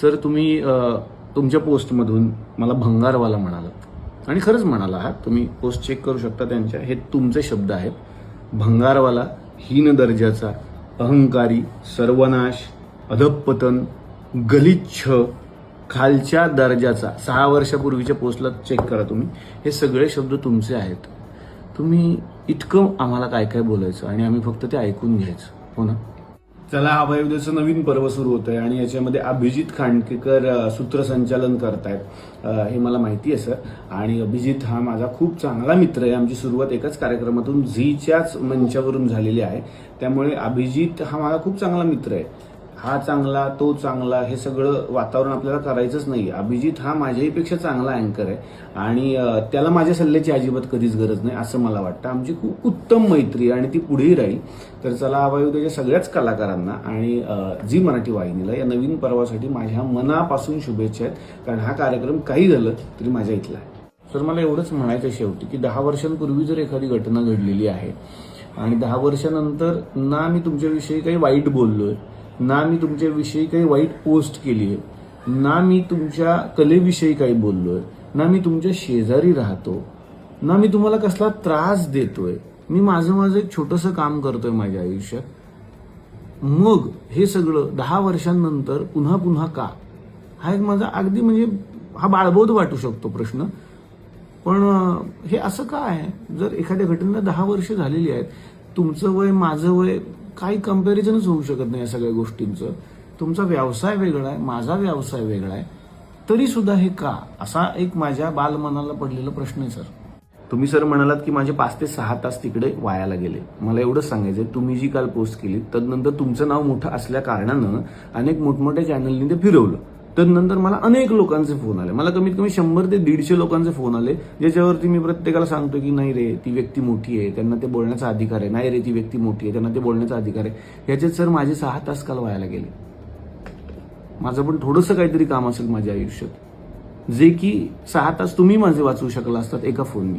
Sir तुम्ही तुमच्या पोस्टमधून मला भंगारवाला म्हणालात. आणि खरंच म्हणाला आहात तुम्ही पोस्ट चेक करू शकता त्यांच्या. हे तुमचे शब्द आहेत. भंगारवाला हीन दर्जाचा अहंकारी सर्वनाश अधपतन गलिच्छ खालच्या दर्जाचा. सहा वर्षापूर्वीच्या पोस्टला चेक करा तुम्ही. हे सगळे शब्द तुमचे आहेत. तुम्ही इतकं आम्हाला काय काय बोलायचं? आणि आम्ही फक्त ते ऐकून घ्यायचं. हो ना? चला अभयउदयचं नवीन पर्व सुरू होतंय आणि याच्यामध्ये अभिजित खांडकेकर सूत्रसंचालन करतायत. आहेत हे मला माहिती आहे सर. आणि अभिजित हा माझा खूप चांगला मित्र आहे. आमची सुरुवात एकाच कार्यक्रमातून झीच्याच मंचावरून झालेली आहे. त्यामुळे अभिजित हा माझा खूप चांगला मित्र आहे. हा चांगला तो चांगला हे सगळं वातावरण आपल्याला करायचंच नाही अभिजित हा माझ्याहीपेक्षा चांगला अँकर आहे. आणि त्याला माझ्या सल्ल्याची अजिबात कधीच गरज नाही असं मला वाटतं. आमची खूप उत्तम मैत्री आहे आणि ती पुढेही राहील. तर चला अवायुद्याच्या सगळ्याच कलाकारांना आणि जी मराठी वाहिनीला या नवीन पर्वासाठी माझ्या मनापासून शुभेच्छा आहेत. कारण हा कार्यक्रम काही झालं तरी माझ्या इथला आहे. तर मला एवढंच म्हणायचं शेवटी की दहा वर्षांपूर्वी जर एखादी घटना घडलेली आहे आणि दहा वर्षानंतर ना मी तुमच्याविषयी काही वाईट बोललोय ना मी तुमच्याविषयी काही वाईट पोस्ट केली आहे ना मी तुमच्या कलेविषयी काही बोललो आहे ना मी तुमच्या शेजारी राहतो ना मी तुम्हाला कसला त्रास देतोय. मी माझं माझं एक छोटंसं काम करतोय माझ्या आयुष्यात. मग हे सगळं दहा वर्षांनंतर पुन्हा पुन्हा का? हा एक माझा अगदी म्हणजे हा बाळबोध वाटू शकतो प्रश्न. पण हे असं का आहे? जर एखाद्या घटनेला दहा वर्ष झालेली आहेत तुमचं वय माझं वय काही कम्पॅरिझनच होऊ शकत नाही या सगळ्या गोष्टींचं. तुमचा व्यवसाय वेगळा आहे माझा व्यवसाय वेगळा आहे. तरी सुद्धा हे का? असा एक माझ्या बालमनाला पडलेला प्रश्न आहे सर. तुम्ही सर म्हणालात की माझे पाच ते सहा तास तिकडे वायाला गेले. मला एवढंच सांगायचं तुम्ही जी काल पोस्ट केली तदनंतर तुमचं नाव मोठं असल्या कारणानं अनेक मोठमोठ्या चॅनलनी ते फिरवलं. तर नंतर मला अनेक लोकांचे फोन आले. मला कमीत कमी शंभर ते दीडशे लोकांचे फोन आले ज्याच्यावरती मी प्रत्येकाला सांगतो की नाही रे ती व्यक्ती मोठी आहे त्यांना ते बोलण्याचा अधिकार आहे. नाही रे ती व्यक्ती मोठी आहे त्यांना ते बोलण्याचा अधिकार आहे. याच्यात सर माझे सहा तास काल व्हायला गेले. माझं पण थोडंसं काहीतरी काम असेल माझ्या आयुष्यात. जे की सहा तास तुम्ही माझे वाचवू शकला असतात एका फोननी.